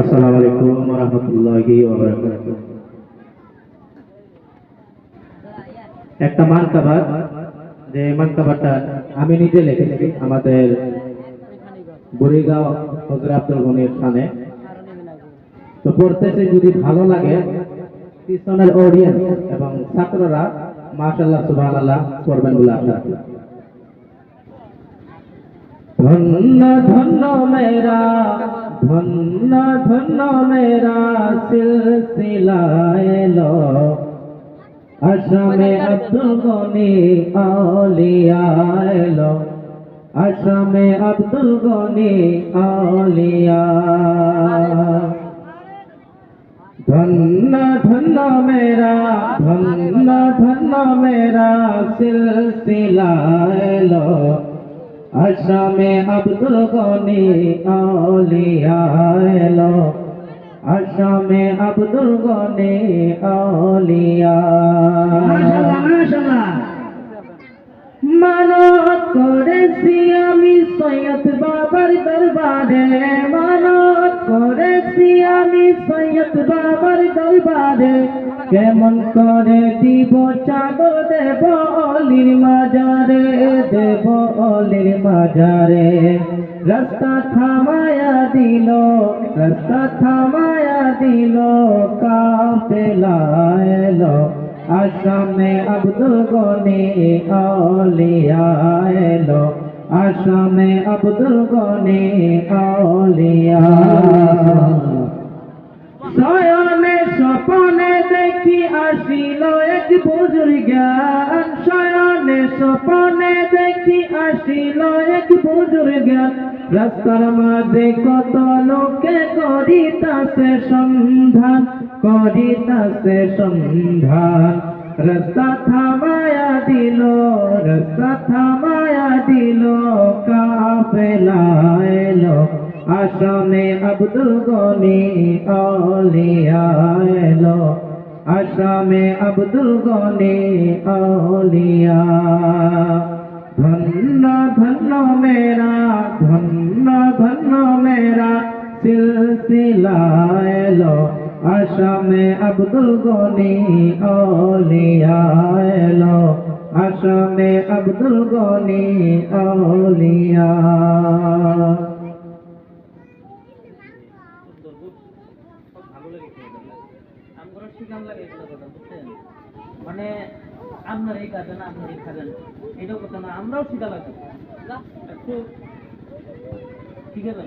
আসসালামু আলাইকুম ওয়া একটা মানকাবাত যে মানকাবাতটা আমি নিজে লিখেছি আমাদের বুড়িগাঁও আব্দুল গনির স্থানে তো পড়তেছে যদি ভালো লাগে, পিছনের অডিয়েন্স এবং ছাত্ররা, মাশাআল্লাহ, সুবহানাল্লাহ করবেন বলে আশা রাখি। ধন্য ধন্য মেরা ধন্য ধন্য মেরা সিলসিলা এলো। আসামে আব্দুল গনি আউলিয়া এলো। আসামে আব্দুল গনি আউলিয়া। ধন্য ধন্য মেরা ধন্য ধন্য মেরা সিলসিলা এলো। আসামে আব্দুল গনি আউলিয়া এলো। আসামে আব্দুল গনি আউলিয়া। মানত করেছি আমি সৈয়দ বাবার দরবারে। মানত করেছি আমি সৈয়দ বাবার দরবারে। কেমন করে দিব চাঁদ দেব অলির মাজারে রাস্তা থামায়া দিল রাস্তা থামায়া দিল কাফেলা এলো আসামে আব্দুল গনি আউলিয়া এলো আসামে আব্দুল গনি আউলিয়া এক বুজুর্গান শয়নে স্বপনে দেখি আসিল এক বুজুর্গান রাস্তার মাঝে কত লোকে করিতাছে সন্ধান করিতাছে সন্ধান। রাস্তা থামায়া দিল, রাস্তা থামায়া দিল কাফেলা আসামে আব্দুল গনি আউলিয়া এলো আসামে আব্দুল গনি আউলিয়া। ধন্য ধন্য মেরা, ধন্য ধন্য মেরা সিলসিলা এলো আসামে আব্দুল গনি আউলিয়া এলো আসামে আব্দুল গনি আউলিয়া ভালো লেগেছে শিকাম লাগে এগুলো মানে আপনার এই খাবেন আপনার এই খাবেন। এটাও কথা না, আমরাও শিখা লাগে ঠিক আছে